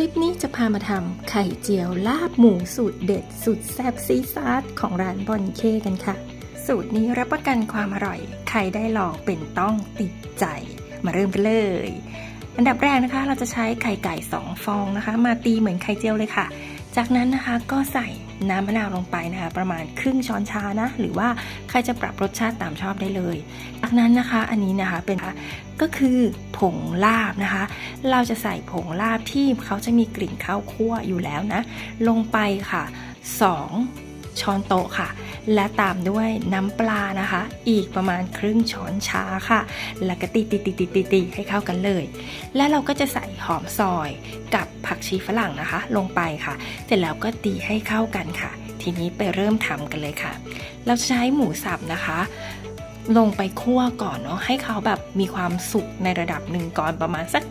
ลิปนี้จะพามาทำไข่เจียวลาบหมูสูตรเด็ดสุดแซ่บซีซาร์ของร้านบอนเคกันค่ะ สูตรนี้รับประกันความอร่อย ใครได้ลองเป็นต้องติดใจ มาเริ่มกันเลย อันดับแรกนะคะ เราจะใช้ไข่ไก่ 2 ฟองนะคะ มาตีเหมือนไข่เจียวเลยค่ะ จากนั้นนะคะก็ใส่น้ำมะนาวลงไปนะคะ ประมาณครึ่งช้อนชานะ หรือว่าใครจะปรับรสชาติตามชอบได้เลยจากนั้นนะคะอันนี้นะคะเป็นก็คือผงลาบนะคะ เราจะใส่ผงลาบที่เขาจะมีกลิ่นข้าวคั่วอยู่แล้วนะ ลงไปค่ะ 2 ช้อนโต๊ะค่ะ และตามด้วยน้ำปลานะคะ อีกประมาณครึ่งช้อนชาค่ะ แล้วก็ตีตีตีตีตีตีให้เข้ากันเลย และเราก็จะใส่หอมซอยกับผักชีฝรั่งนะคะ ลงไปค่ะ เสร็จแล้วก็ตีให้เข้ากันค่ะ ทีนี้ไปเริ่มทำกันเลยค่ะ เราใช้หมูสับนะคะ ลงไปคั่วก่อนเนาะให้เขาแบบมีความสุกในระดับหนึ่งก่อนประมาณสัก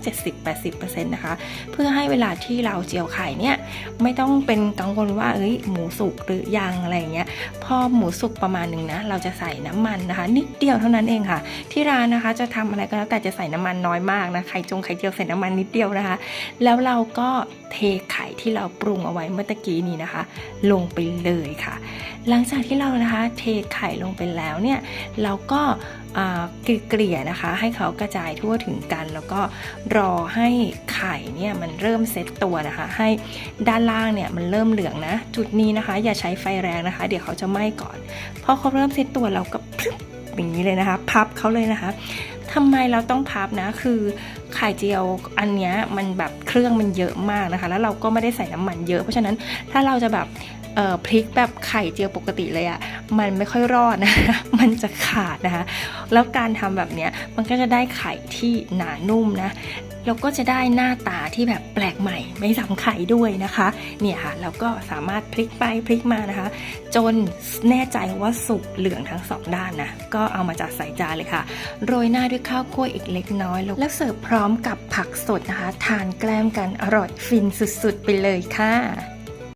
70-80%นะคะ เพื่อให้เวลาที่เราเจียวไข่เนี่ยไม่ต้องเป็นกังวลว่าเอ้ยหมูสุกหรือยังอะไรเงี้ยพอหมูสุกประมาณหนึ่งนะเราจะใส่น้ำมันนะคะ นิดเดียวเท่านั้นเองค่ะ ที่ร้านนะคะจะทำอะไรก็แล้วแต่จะใส่น้ำมันน้อยมากนะไข่จงไข่เจียวใส่น้ำมันนิดเดียวนะคะ แล้วเราก็เทไข่ที่เราปรุงเอาไว้เมื่อตะกี้นี้นะคะ ลงไปเลยค่ะ หลังจากที่เรานะคะ เทไข่ลงไปแล้วเนี่ยเราก็เกลี่ยนะคะ ให้เขากระจายทั่วถึงกัน แล้วก็รอให้ไข่เนี่ยมันเริ่มเซตตัวนะคะ ให้ด้านล่างเนี่ยมันเริ่มเหลืองนะ จุดนี้นะคะ อย่าใช้ไฟแรงนะคะ เดี๋ยวเขาจะไหม้ก่อนพอเขาเริ่มเซตตัวเราก็พรึบอย่างนี้เลยนะคะ พับเขาเลยนะคะทำไมเราต้องพับนะคือไข่เจียวอันเนี้ยมันแบบเครื่องมันเยอะมากนะคะ แล้วเราก็ไม่ได้ใส่น้ำมันเยอะ เพราะฉะนั้นถ้าเราจะแบบ พลิกแบบไข่เจียวปกติเลยอะ่ะมันไม่ค่อยรอดนะมันจะขาดนะคะ แล้วการทำแบบเนี้ยมันก็จะได้ไข่ที่หนานุ่มนะแล้วก็จะได้หน้าตาที่แบบแปลกใหม่ ไม่ซ้ำไข่ด้วยนะคะ เนี่ยค่ะเราก็สามารถพลิกไปพลิกมานะคะ จนแน่ใจว่าสุกเหลืองทั้งสองด้านนะก็เอามาจัดใส่จานเลยค่ะ โรยหน้าด้วยข้าวคั่วอีกเล็กน้อยแล้วเสิร์ฟพร้อมกับผักสดนะคะ ทานแกล้มกันอร่อยฟินสุดๆ ไปเลยค่ะ